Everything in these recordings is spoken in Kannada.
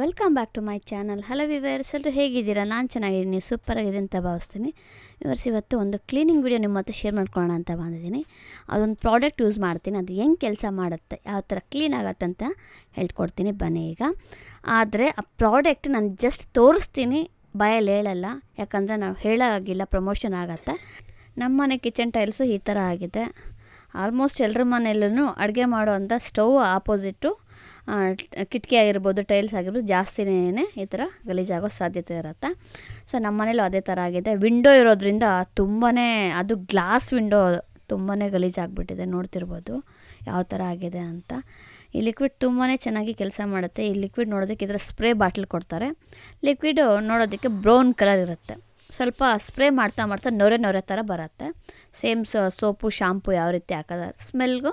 Welcome back to my channel hello viewers ಎಲ್ಲರೂ ಹೇಗಿದ್ದೀರಾ? ನಾನು ಚೆನ್ನಾಗಿದ್ದೀನಿ. ಸೂಪರಾಗಿದೆ ಅಂತ ಭಾವಿಸ್ತೀನಿ. ವಿವರ್ಸ್ ಇವತ್ತು ಒಂದು ಕ್ಲೀನಿಂಗ್ ವೀಡಿಯೋ ನಿಮ್ಮ ಹತ್ರ ಶೇರ್ ಮಾಡ್ಕೊಳ್ಳೋಣ ಅಂತ ಬಂದಿದ್ದೀನಿ. ಅದೊಂದು ಪ್ರಾಡಕ್ಟ್ ಯೂಸ್ ಮಾಡ್ತೀನಿ. ಅದು ಹೆಂಗೆ ಕೆಲಸ ಮಾಡುತ್ತೆ, ಯಾವ ಥರ ಕ್ಲೀನ್ ಆಗುತ್ತೆ ಅಂತ ಹೇಳ್ಕೊಡ್ತೀನಿ. ಬನ್ನಿ ಈಗ. ಆದರೆ ಆ ಪ್ರಾಡಕ್ಟ್ ನಾನು ಜಸ್ಟ್ ತೋರಿಸ್ತೀನಿ, ಬಾಯಲ್ಲಿ ಹೇಳಲ್ಲ. ಯಾಕಂದರೆ ನಾವು ಹೇಳೋಗಿಲ್ಲ ಪ್ರಮೋಷನ್ ಆಗುತ್ತೆ. ನಮ್ಮ ಮನೆ ಕಿಚನ್ ಟೈಲ್ಸು ಈ ಥರ ಆಗಿದೆ. ಆಲ್ಮೋಸ್ಟ್ ಎಲ್ಲರ ಮನೆಯಲ್ಲೂ ಅಡುಗೆ ಮಾಡುವಂಥ ಸ್ಟವ್ ಆಪೋಸಿಟ್ಟು ಕಿಟಕಿ ಆಗಿರ್ಬೋದು, ಟೈಲ್ಸ್ ಆಗಿರ್ಬೋದು ಜಾಸ್ತಿನೇ ಈ ಥರ ಗಲೀಜಾಗೋ ಸಾಧ್ಯತೆ ಇರುತ್ತೆ. ಸೊ ನಮ್ಮ ಮನೇಲೂ ಅದೇ ಥರ ಆಗಿದೆ. ವಿಂಡೋ ಇರೋದ್ರಿಂದ ತುಂಬಾ ಅದು ಗ್ಲಾಸ್ ವಿಂಡೋ ತುಂಬಾ ಗಲೀಜಾಗ್ಬಿಟ್ಟಿದೆ, ನೋಡ್ತಿರ್ಬೋದು ಯಾವ ಥರ ಆಗಿದೆ ಅಂತ. ಈ ಲಿಕ್ವಿಡ್ ತುಂಬಾ ಚೆನ್ನಾಗಿ ಕೆಲಸ ಮಾಡುತ್ತೆ. ಈ ಲಿಕ್ವಿಡ್ ನೋಡೋದಕ್ಕೆ ಇದರ ಸ್ಪ್ರೇ ಬಾಟ್ಲ್ ಕೊಡ್ತಾರೆ. ಲಿಕ್ವಿಡು ನೋಡೋದಕ್ಕೆ ಬ್ರೌನ್ ಕಲರ್ ಇರುತ್ತೆ. ಸ್ವಲ್ಪ ಸ್ಪ್ರೇ ಮಾಡ್ತಾ ಮಾಡ್ತಾ ನೊರೆ ನೊರೆ ಥರ ಬರುತ್ತೆ. ಸೇಮ್ ಸೋಪು, ಶಾಂಪು ಯಾವ ರೀತಿ ಹಾಕೋದ, ಸ್ಮೆಲ್ಗೂ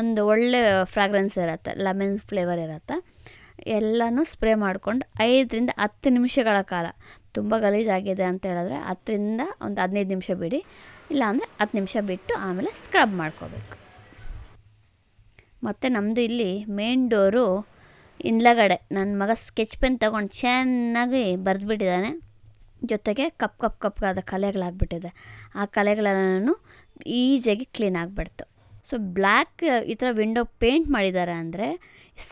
ಒಂದು ಒಳ್ಳೆ ಫ್ರಾಗ್ರೆನ್ಸ್ ಇರುತ್ತೆ, ಲೆಮನ್ ಫ್ಲೇವರ್ ಇರುತ್ತೆ. ಎಲ್ಲನೂ ಸ್ಪ್ರೇ ಮಾಡ್ಕೊಂಡು ಐದರಿಂದ ಹತ್ತು ನಿಮಿಷಗಳ ಕಾಲ, ತುಂಬ ಗಲೀಜಾಗಿದೆ ಅಂತ ಹೇಳಿದ್ರೆ ಹತ್ತರಿಂದ ಒಂದು ಹದಿನೈದು ನಿಮಿಷ ಬಿಡಿ. ಇಲ್ಲಾಂದರೆ ಹತ್ತು ನಿಮಿಷ ಬಿಟ್ಟು ಆಮೇಲೆ ಸ್ಕ್ರಬ್ ಮಾಡ್ಕೋಬೇಕು. ಮತ್ತು ನಮ್ಮದು ಇಲ್ಲಿ ಮೇನ್ ಡೋರು ಹಿಂದ್ಲಗಡೆ ನನ್ನ ಮಗ ಸ್ಕೆಚ್ ಪೆನ್ ತೊಗೊಂಡು ಚೆನ್ನಾಗಿ ಬರೆದ್ಬಿಟ್ಟಿದ್ದಾನೆ. ಜೊತೆಗೆ ಕಪ್ ಕಪ್ ಕಪ್ಗಾದ ಕಲೆಗಳಾಗ್ಬಿಟ್ಟಿದೆ. ಆ ಕಲೆಗಳೆಲ್ಲನೂ ಈಸಿಯಾಗಿ ಕ್ಲೀನ್ ಆಗಿಬಿಡ್ತು. ಸೊ ಬ್ಲ್ಯಾಕ್, ಈ ಥರ ವಿಂಡೋ ಪೇಂಟ್ ಮಾಡಿದ್ದಾರೆ ಅಂದರೆ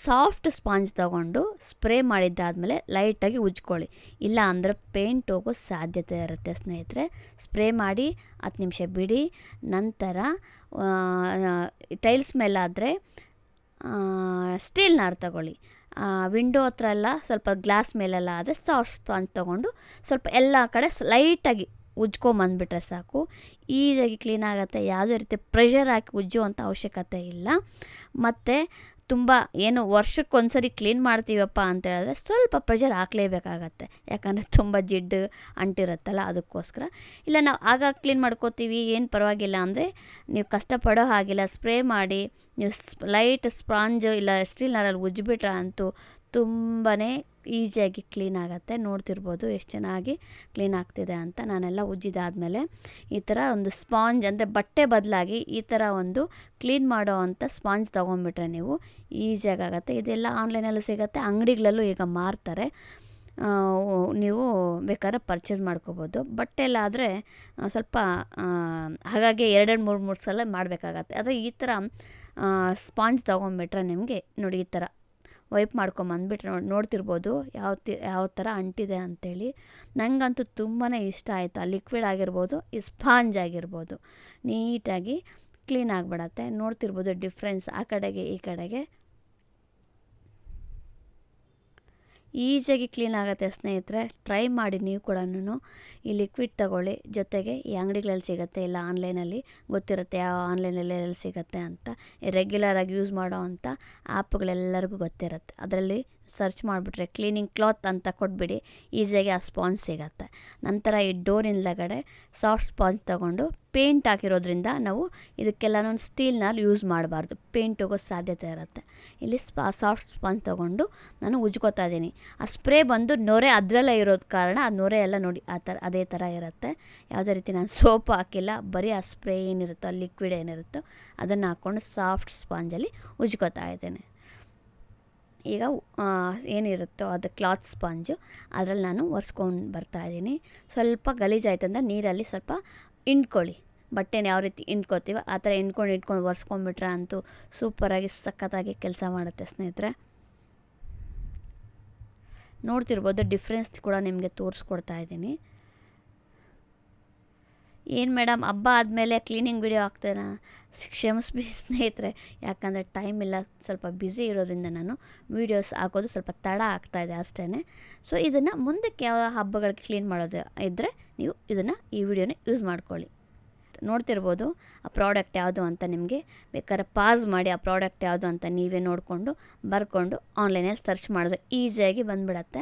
ಸಾಫ್ಟ್ ಸ್ಪಾಂಜ್ ತಗೊಂಡು ಸ್ಪ್ರೇ ಮಾಡಿದ್ದಾದಮೇಲೆ ಲೈಟಾಗಿ ಉಜ್ಕೊಳ್ಳಿ. ಇಲ್ಲ ಅಂದರೆ ಪೇಂಟ್ ಹೋಗೋ ಸಾಧ್ಯತೆ ಇರುತ್ತೆ ಸ್ನೇಹಿತರೆ. ಸ್ಪ್ರೇ ಮಾಡಿ, ಹತ್ತು ನಿಮಿಷ ಬಿಡಿ, ನಂತರ ಟೈಲ್ಸ್ ಮೇಲಾದರೆ ಸ್ಟೀಲ್ ನಾರು ತಗೊಳ್ಳಿ. ವಿಂಡೋ ಹತ್ರ ಎಲ್ಲ ಸ್ವಲ್ಪ ಗ್ಲಾಸ್ ಮೇಲೆಲ್ಲ ಆದರೆ ಸಾಫ್ಟ್ ಸ್ಪಾಂಜ್ ತೊಗೊಂಡು ಸ್ವಲ್ಪ ಎಲ್ಲ ಕಡೆ ಲೈಟಾಗಿ ಉಜ್ಕೊಂಬಂದುಬಿಟ್ರೆ ಸಾಕು. ಈಸಿಯಾಗಿ ಕ್ಲೀನ್ ಆಗುತ್ತೆ. ಯಾವುದೇ ರೀತಿ ಪ್ರೆಷರ್ ಹಾಕಿ ಉಜ್ಜುವಂಥ ಅವಶ್ಯಕತೆ ಇಲ್ಲ. ಮತ್ತು ತುಂಬ ಏನು ವರ್ಷಕ್ಕೊಂದ್ಸರಿ ಕ್ಲೀನ್ ಮಾಡ್ತೀವಪ್ಪ ಅಂತ ಹೇಳಿದ್ರೆ ಸ್ವಲ್ಪ ಪ್ರೆಷರ್ ಹಾಕ್ಲೇಬೇಕಾಗತ್ತೆ. ಯಾಕಂದರೆ ತುಂಬ ಜಿಡ್ಡು ಅಂಟಿರುತ್ತಲ್ಲ ಅದಕ್ಕೋಸ್ಕರ. ಇಲ್ಲ ನಾವು ಆಗ ಕ್ಲೀನ್ ಮಾಡ್ಕೋತೀವಿ, ಏನು ಪರವಾಗಿಲ್ಲ ಅಂದರೆ ನೀವು ಕಷ್ಟಪಡೋ ಹಾಗಿಲ್ಲ ಸ್ಪ್ರೇ ಮಾಡಿ, ನೀವು ಲೈಟ್ ಸ್ಪಾಂಜು ಇಲ್ಲ ಸ್ಟೀಲ್ ನಾರಲ್ಲಿ ಉಜ್ಜಿಬಿಟ್ರೆ ಅಂತೂ ತುಂಬಾ ಈಸಿಯಾಗಿ ಕ್ಲೀನ್ ಆಗುತ್ತೆ. ನೋಡ್ತಿರ್ಬೋದು ಎಷ್ಟು ಚೆನ್ನಾಗಿ ಕ್ಲೀನ್ ಆಗ್ತಿದೆ ಅಂತ ನಾನೆಲ್ಲ ಉಜ್ಜಿದಾದಮೇಲೆ ಈ ಥರ ಒಂದು ಸ್ಪಾಂಜ್ ಅಂದರೆ ಬಟ್ಟೆ ಬದಲಾಗಿ ಈ ಥರ ಒಂದು ಕ್ಲೀನ್ ಮಾಡೋ ಅಂಥ ಸ್ಪಾಂಜ್ ತೊಗೊಂಬಿಟ್ರೆ ನೀವು ಈಸಿಯಾಗಿ ಆಗುತ್ತೆ. ಇದೆಲ್ಲ ಆನ್ಲೈನಲ್ಲೂ ಸಿಗುತ್ತೆ, ಅಂಗಡಿಗಳಲ್ಲೂ ಈಗ ಮಾರ್ತಾರೆ. ನೀವು ಬೇಕಾದ್ರೆ ಪರ್ಚೇಸ್ ಮಾಡ್ಕೋಬೋದು. ಬಟ್ಟೆಲ್ಲಾದರೆ ಸ್ವಲ್ಪ ಹಾಗಾಗಿ ಎರಡೆರಡು, ಮೂರು ಮೂರು ಸಲ ಮಾಡಬೇಕಾಗತ್ತೆ. ಆದರೆ ಈ ಥರ ಸ್ಪಾಂಜ್ ತೊಗೊಂಬಿಟ್ರೆ ನಿಮಗೆ ನೋಡಿ ಈ ಥರ ವೈಪ್ ಮಾಡ್ಕೊಂಬಂದ್ಬಿಟ್ರೆ ನೋಡಿ ನೋಡ್ತಿರ್ಬೋದು ಯಾವ ಯಾವ ಥರ ಅಂಟಿದೆ ಅಂಥೇಳಿ ನನಗಂತೂ ತುಂಬಾ ಇಷ್ಟ ಆಯಿತು. ಆ ಲಿಕ್ವಿಡ್ ಆಗಿರ್ಬೋದು, ಈ ಸ್ಪಾಂಜ್ ಆಗಿರ್ಬೋದು. ನೀಟಾಗಿ ಕ್ಲೀನ್ ಆಗಿಬಿಡತ್ತೆ. ನೋಡ್ತಿರ್ಬೋದು ಡಿಫ್ರೆನ್ಸ್ ಆ ಕಡೆಗೆ, ಈ ಕಡೆಗೆ. ಈಸಿಯಾಗಿ ಕ್ಲೀನ್ ಆಗುತ್ತೆ ಸ್ನೇಹಿತರೆ. ಟ್ರೈ ಮಾಡಿ ನೀವು ಕೂಡ ಈ ಲಿಕ್ವಿಡ್ ತಗೊಳ್ಳಿ. ಜೊತೆಗೆ ಈ ಅಂಗಡಿಗಳಲ್ಲಿ ಸಿಗುತ್ತೆ, ಇಲ್ಲ ಆನ್ಲೈನಲ್ಲಿ ಗೊತ್ತಿರುತ್ತೆ ಯಾವ ಆನ್ಲೈನಲ್ಲಿ ಎಲ್ಲಿ ಸಿಗುತ್ತೆ ಅಂತ. ರೆಗ್ಯುಲರಾಗಿ ಯೂಸ್ ಮಾಡೋ ಅಂಥ ಆ್ಯಪ್ಗಳೆಲ್ಲರಿಗೂ ಗೊತ್ತಿರುತ್ತೆ. ಅದರಲ್ಲಿ ಸರ್ಚ್ ಮಾಡಿಬಿಟ್ರೆ ಕ್ಲೀನಿಂಗ್ ಕ್ಲಾತ್ ಅಂತ ಕೊಟ್ಬಿಡಿ, ಈಸಿಯಾಗಿ ಆ ಸ್ಪಾಂಜ್ ಸಿಗುತ್ತೆ. ನಂತರ ಈ ಡೋರಿಂದಗಡೆ ಸಾಫ್ಟ್ ಸ್ಪಾಂಜ್ ತಗೊಂಡು ಪೇಂಟ್ ಹಾಕಿರೋದ್ರಿಂದ ನಾವು ಇದಕ್ಕೆಲ್ಲನೂ ಸ್ಟೀಲ್ನಲ್ಲಿ ಯೂಸ್ ಮಾಡಬಾರ್ದು. ಪೇಂಟ್ ಹೋಗೋ ಸಾಧ್ಯತೆ ಇರುತ್ತೆ. ಇಲ್ಲಿ ಸ್ಪಾ, ಸಾಫ್ಟ್ ಸ್ಪಾಂಜ್ ತೊಗೊಂಡು ನಾನು ಉಜ್ಕೋತಾ ಇದ್ದೀನಿ. ಆ ಸ್ಪ್ರೇ ಬಂದು ನೊರೆ ಅದರಲ್ಲೇ ಇರೋದ ಕಾರಣ ಆ ನೊರೆ ಎಲ್ಲ ನೋಡಿ ಆ ಥರ ಅದೇ ಥರ ಇರುತ್ತೆ. ಯಾವುದೇ ರೀತಿ ನಾನು ಸೋಪ್ ಹಾಕಿಲ್ಲ, ಬರೀ ಆ ಸ್ಪ್ರೇ ಏನಿರುತ್ತೋ ಲಿಕ್ವಿಡ್ ಏನಿರುತ್ತೋ ಅದನ್ನು ಹಾಕ್ಕೊಂಡು ಸಾಫ್ಟ್ ಸ್ಪಾಂಜಲ್ಲಿ ಉಜ್ಕೋತಾ ಇದ್ದೇನೆ. ಈಗ ಏನಿರುತ್ತೋ ಅದು ಕ್ಲಾತ್ ಸ್ಪಾಂಜು. ಅದರಲ್ಲಿ ನಾನು ಒರೆಸ್ಕೊಂಡು ಬರ್ತಾಯಿದ್ದೀನಿ ಸ್ವಲ್ಪ ಗಲೀಜಾಯ್ತಂದ್ರೆ ನೀರಲ್ಲಿ ಸ್ವಲ್ಪ ಇಂಡ್ಕೊಳ್ಳಿ ಬಟ್ಟೆನ ಯಾವ ರೀತಿ ಇಂಡ್ಕೋತೀವೋ ಆ ಥರ ಇಂಡ್ಕೊಂಡು ಇಟ್ಕೊಂಡು ಒರೆಸ್ಕೊಂಡ್ಬಿಟ್ರೆ ಅಂತೂ ಸೂಪರಾಗಿ ಸಖತ್ತಾಗಿ ಕೆಲಸ ಮಾಡುತ್ತೆ ಸ್ನೇಹಿತರೆ. ನೋಡ್ತಿರ್ಬೋದು, ಡಿಫ್ರೆನ್ಸ್ ಕೂಡ ನಿಮಗೆ ತೋರಿಸ್ಕೊಡ್ತಾ ಇದ್ದೀನಿ. ಏನು ಮೇಡಮ್, ಹಬ್ಬ ಆದಮೇಲೆ ಕ್ಲೀನಿಂಗ್ ವಿಡಿಯೋ ಹಾಕ್ತೇನೆ? ಕ್ಷಮಿಸ್ಬಿ ಸ್ನೇಹಿತರೆ. ಯಾಕಂದರೆ ಟೈಮ್ ಇಲ್ಲ, ಸ್ವಲ್ಪ ಬ್ಯುಸಿ ಇರೋದ್ರಿಂದ ನಾನು ವೀಡಿಯೋಸ್ ಹಾಕೋದು ಸ್ವಲ್ಪ ತಡ ಆಗ್ತಾಯಿದೆ ಅಷ್ಟೇ ಸೊ ಇದನ್ನು ಮುಂದಕ್ಕೆ ಯಾವ ಹಬ್ಬಗಳಿಗೆ ಕ್ಲೀನ್ ಮಾಡೋದು ಇದ್ದರೆ ನೀವು ಇದನ್ನು ಈ ವಿಡಿಯೋನ ಯೂಸ್ ಮಾಡ್ಕೊಳ್ಳಿ. ನೋಡ್ತಿರ್ಬೋದು, ಆ ಪ್ರಾಡಕ್ಟ್ ಯಾವುದು ಅಂತ ನಿಮಗೆ ಬೇಕಾದ್ರೆ ಪಾಸ್ ಮಾಡಿ ಆ ಪ್ರಾಡಕ್ಟ್ ಯಾವುದು ಅಂತ ನೀವೇ ನೋಡಿಕೊಂಡು ಬರ್ಕೊಂಡು ಆನ್ಲೈನಲ್ಲಿ ಸರ್ಚ್ ಮಾಡಿದ್ರೆ ಈಸಿಯಾಗಿ ಬಂದುಬಿಡತ್ತೆ.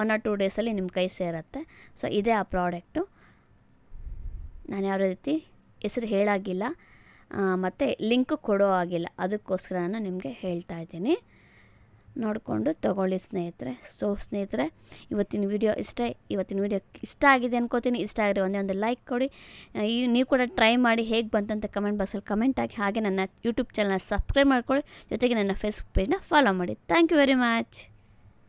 ಒನ್ ಆರ್ ಟೂ ಡೇಸಲ್ಲಿ ನಿಮ್ಮ ಕೈ ಸೇರುತ್ತೆ. ಸೊ ಇದೇ ಆ ಪ್ರಾಡಕ್ಟು ನಾನು ಯಾವ ರೀತಿ ಹೆಸರು ಹೇಳಾಗಿಲ್ಲ. ಮತ್ತು ಲಿಂಕ್ ಕೊಡೋ ಆಗಿಲ್ಲ ಅದಕ್ಕೋಸ್ಕರ ನಾನು ನಿಮಗೆ ಹೇಳ್ತಾ ಇದ್ದೀನಿ. ನೋಡಿಕೊಂಡು ತೊಗೊಳ್ಳಿ ಸ್ನೇಹಿತರೆ. ಸೊ ಸ್ನೇಹಿತರೆ, ಇವತ್ತಿನ ವಿಡಿಯೋ ಇಷ್ಟ ಇವತ್ತಿನ ವಿಡಿಯೋ ಇಷ್ಟ ಆಗಿದೆ ಅನ್ಕೋತೀನಿ. ಇಷ್ಟ ಆಗಿರೋ ಒಂದೇ ಒಂದು ಲೈಕ್ ಕೊಡಿ. ಈ ನೀವು ಕೂಡ ಟ್ರೈ ಮಾಡಿ ಹೇಗೆ ಬಂತಂತ ಕಮೆಂಟ್ ಬಾಕ್ಸಲ್ಲಿ ಕಮೆಂಟ್ ಹಾಕಿ. ಹಾಗೆ ನನ್ನ ಯೂಟ್ಯೂಬ್ ಚಾನಲ್ನ ಸಬ್ಸ್ಕ್ರೈಬ್ ಮಾಡ್ಕೊಳ್ಳಿ. ಜೊತೆಗೆ ನನ್ನ ಫೇಸ್ಬುಕ್ ಪೇಜ್ನ ಫಾಲೋ ಮಾಡಿ. Thank you very much